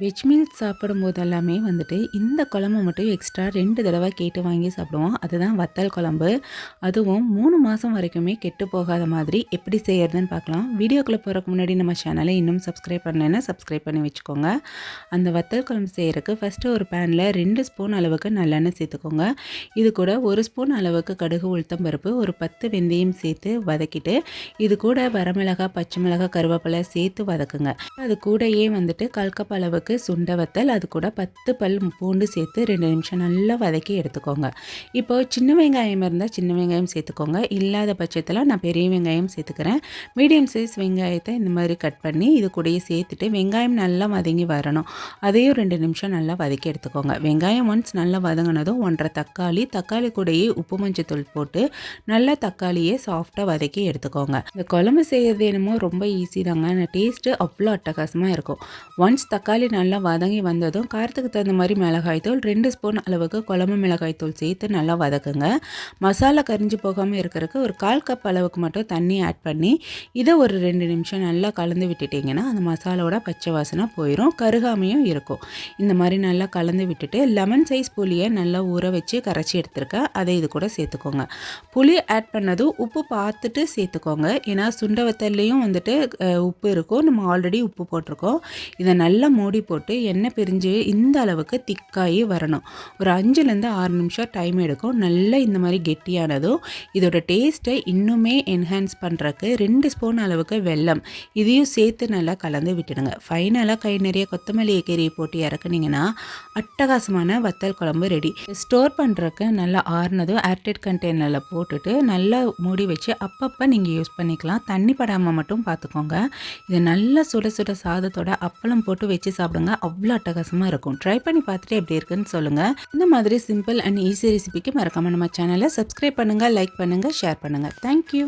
Veg meals சாப்பிடும் போதெல்லாமே வந்துட்டு இந்த குழம்பு மட்டும் எக்ஸ்ட்ரா ரெண்டு தடவை கேட்டு வாங்கி சாப்பிடுவோம். அதுதான் வத்தல் குழம்பு. அதுவும் மூணு மாதம் வரைக்குமே கெட்டு போகாத மாதிரி எப்படி செய்யறதுன்னு பார்க்கலாம். வீடியோக்குள்ளே போகிறக்கு முன்னாடி நம்ம சேனலை இன்னும் சப்ஸ்கிரைப் பண்ணலைன்னா சப்ஸ்கிரைப் பண்ணி வச்சுக்கோங்க. அந்த வத்தல் குழம்பு செய்கிறதுக்கு ஃபஸ்ட்டு ஒரு பேனில் ரெண்டு ஸ்பூன் அளவுக்கு நல்லெண்ணெய் சேர்த்துக்கோங்க. இது கூட ஒரு ஸ்பூன் அளவுக்கு கடுகு உளுத்தம் பருப்பு ஒரு பத்து வெந்தயம் சேர்த்து வதக்கிட்டு இது கூட வரமிளகா பச்சை மிளகாய் கருவேப்பிலை சேர்த்து வதக்குங்க. அது கூடயே வந்துட்டு கால் அளவுக்கு அளவுக்கு சுண்ட வத்தல் அது கூட பத்து பல் பூண்டு சேர்த்து ரெண்டு நிமிஷம் நல்லா வதக்கி எடுத்துக்கோங்க. இப்போ சின்ன வெங்காயம் இருந்தால் சின்ன வெங்காயம் சேர்த்துக்கோங்க. இல்லாத பட்சத்தில் நான் பெரிய வெங்காயம் சேர்த்துக்கிறேன். மீடியம் சைஸ் வெங்காயத்தை இந்த மாதிரி கட் பண்ணி இது கூடயே சேர்த்துட்டு வெங்காயம் நல்லா வதங்கி வரணும். அதையும் ரெண்டு நிமிஷம் நல்லா வதக்கி எடுத்துக்கோங்க. வெங்காயம் ஒன்ஸ் நல்லா வதங்கினதும் ஒன்றரை தக்காளி தக்காளி கூடயே உப்பு மஞ்சத்தூள் போட்டு நல்லா தக்காளியை சாஃப்டாக வதக்கி எடுத்துக்கோங்க. இந்த குழம்பு செய்யறது என்னமோ ரொம்ப ஈஸி தாங்க. டேஸ்ட்டு அவ்வளோ அட்டகாசமாக இருக்கும். ஒன்ஸ் தக்காளி நல்லா வதங்கி வந்ததும் காரத்துக்கு தகுந்த மாதிரி மிளகாய்த்தூள் ரெண்டு ஸ்பூன் அளவுக்கு குழம்பு மிளகாய்த்தூள் சேர்த்து நல்லா வதக்குங்க. மசாலா கரிஞ்சு போகாமல் இருக்கிறதுக்கு ஒரு கால் கப் அளவுக்கு மட்டும் தண்ணி ஆட் பண்ணி இதை ஒரு ரெண்டு நிமிஷம் நல்லா கலந்து விட்டுட்டிங்கன்னா அந்த மசாலாவோட பச்சை வாசனை போயிடும் கருகாமையும் இருக்கும். இந்த மாதிரி நல்லா கலந்து விட்டுட்டு லெமன் சைஸ் புளியை நல்லா ஊற வச்சு கரைச்சி எடுத்துருக்கேன். அதை இது கூட சேர்த்துக்கோங்க. புளி ஆட் பண்ணதும் உப்பு பார்த்துட்டு சேர்த்துக்கோங்க. ஏன்னா சுண்டவத்தல்லையும் வந்துட்டு உப்பு இருக்கும். நம்ம ஆல்ரெடி உப்பு போட்டிருக்கோம். இதை நல்லா மூடி போட்டு எண்ணெய் பிரிஞ்சு இந்த அளவுக்கு திக்காகி வரணும். ஒரு அஞ்சுலேருந்து ஆறு நிமிஷம் டைம் எடுக்கும். நல்லா இந்த மாதிரி கெட்டியானதும் இதோட டேஸ்ட்டை இன்னுமே என்ஹான்ஸ் பண்ணுறக்கு ரெண்டு ஸ்பூன் அளவுக்கு வெல்லம் இதையும் சேர்த்து நல்லா கலந்து விட்டுடுங்க. ஃபைனலாக கை நிறைய கொத்தமல்லி கீரையை போட்டு இறக்குனீங்கன்னா அட்டகாசமான வத்தல் குழம்பு ரெடி ஸ்டோர் பண்ணுறக்கு நல்லா ஆறுனதும் ஏர்டெட் கண்டெய்னரில் போட்டுட்டு நல்லா மூடி வச்சு அப்பப்போ நீங்கள் யூஸ் பண்ணிக்கலாம். தண்ணி படாமல் மட்டும் பார்த்துக்கோங்க. இது நல்லா சுட சுட சாதத்தோட அப்பளம் போட்டு வச்சு சாப்பிடுங்க. அவ்வளோ அட்டகாசமாக இருக்கும். ட்ரை பண்ணி பார்த்துட்டு எப்படி இருக்குன்னு சொல்லுங்கள் இந்த மாதிரி சிம்பிள் அண்ட் ஈஸி ரெசிபிக்கு மறக்காமல் நம்ம சேனலை சப்ஸ்கிரைப் பண்ணுங்கள் லைக் பண்ணுங்கள் ஷேர் பண்ணுங்கள் தேங்க்யூ